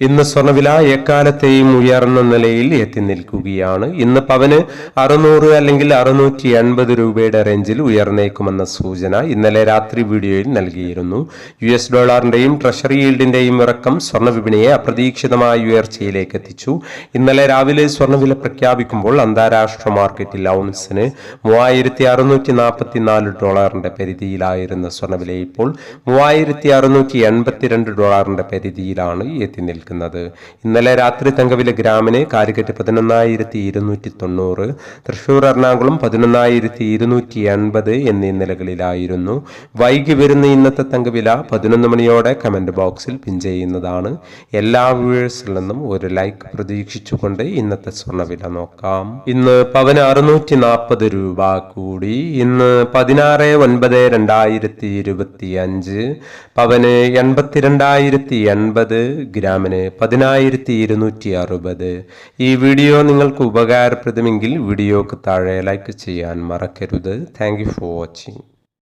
ഇന്ന് സ്വർണവില എക്കാലത്തെയും ഉയർന്ന നിലയിൽ എത്തി നിൽക്കുകയാണ്. ഇന്ന് പവന് അറുന്നൂറ് അല്ലെങ്കിൽ അറുന്നൂറ്റി എൺപത് രൂപയുടെ റേഞ്ചിൽ ഉയർന്നേക്കുമെന്ന സൂചന ഇന്നലെ രാത്രി വീഡിയോയിൽ നൽകിയിരുന്നു. യു എസ് ഡോളറിന്റെയും ട്രഷറി ഈൽഡിന്റെയും ഇറക്കം സ്വർണ വിപണിയെ അപ്രതീക്ഷിതമായ ഉയർച്ചയിലേക്ക് എത്തിച്ചു. ഇന്നലെ രാവിലെ സ്വർണവില പ്രഖ്യാപിക്കുമ്പോൾ അന്താരാഷ്ട്ര മാർക്കറ്റിൽ ഔൺസിന് മൂവായിരത്തി അറുന്നൂറ്റി നാൽപ്പത്തിനാല് ഡോളറിന്റെ പരിധിയിലായിരുന്ന സ്വർണവില ഇപ്പോൾ മൂവായിരത്തി അറുന്നൂറ്റി എൺപത്തിരണ്ട് ഡോളറിന്റെ പരിധിയിലാണ് എത്തി നിൽക്കുന്നത്. ഇന്നലെ രാത്രി തങ്കവിലെ ഗ്രാമിന് കാലിക്കറ്റ് പതിനൊന്നായിരത്തി ഇരുന്നൂറ്റി തൊണ്ണൂറ് തൃശൂർ എറണാകുളം പതിനൊന്നായിരത്തി ഇരുന്നൂറ്റി എൺപത് എന്നീ നിലകളിലായിരുന്നു. വൈകി വരുന്ന ഇന്നത്തെ തങ്കവില പതിനൊന്ന് മണിയോടെ കമന്റ് ബോക്സിൽ പിൻ ചെയ്യുന്നതാണ്. എല്ലാ വ്യൂവേഴ്സിൽ നിന്നും ഒരു ലൈക്ക് പ്രതീക്ഷിച്ചുകൊണ്ട് ഇന്നത്തെ സ്വർണവില നോക്കാം. ഇന്ന് പവന് അറുന്നൂറ്റി നാൽപ്പത് രൂപ കൂടി. ഇന്ന് പതിനാറ് ഒൻപത് രണ്ടായിരത്തി ഇരുപത്തി അഞ്ച് പവന് എൺപത്തിരണ്ടായിരത്തി എൺപത് ഗ്രാമിന് പതിനായിരത്തി ഇരുന്നൂറ്റി അറുപത് ഈ വീഡിയോ നിങ്ങൾക്ക് ഉപകാരപ്രദമെങ്കിൽ വീഡിയോക്ക് താഴെ ലൈക്ക് ചെയ്യാൻ മറക്കരുത്. Thank for watching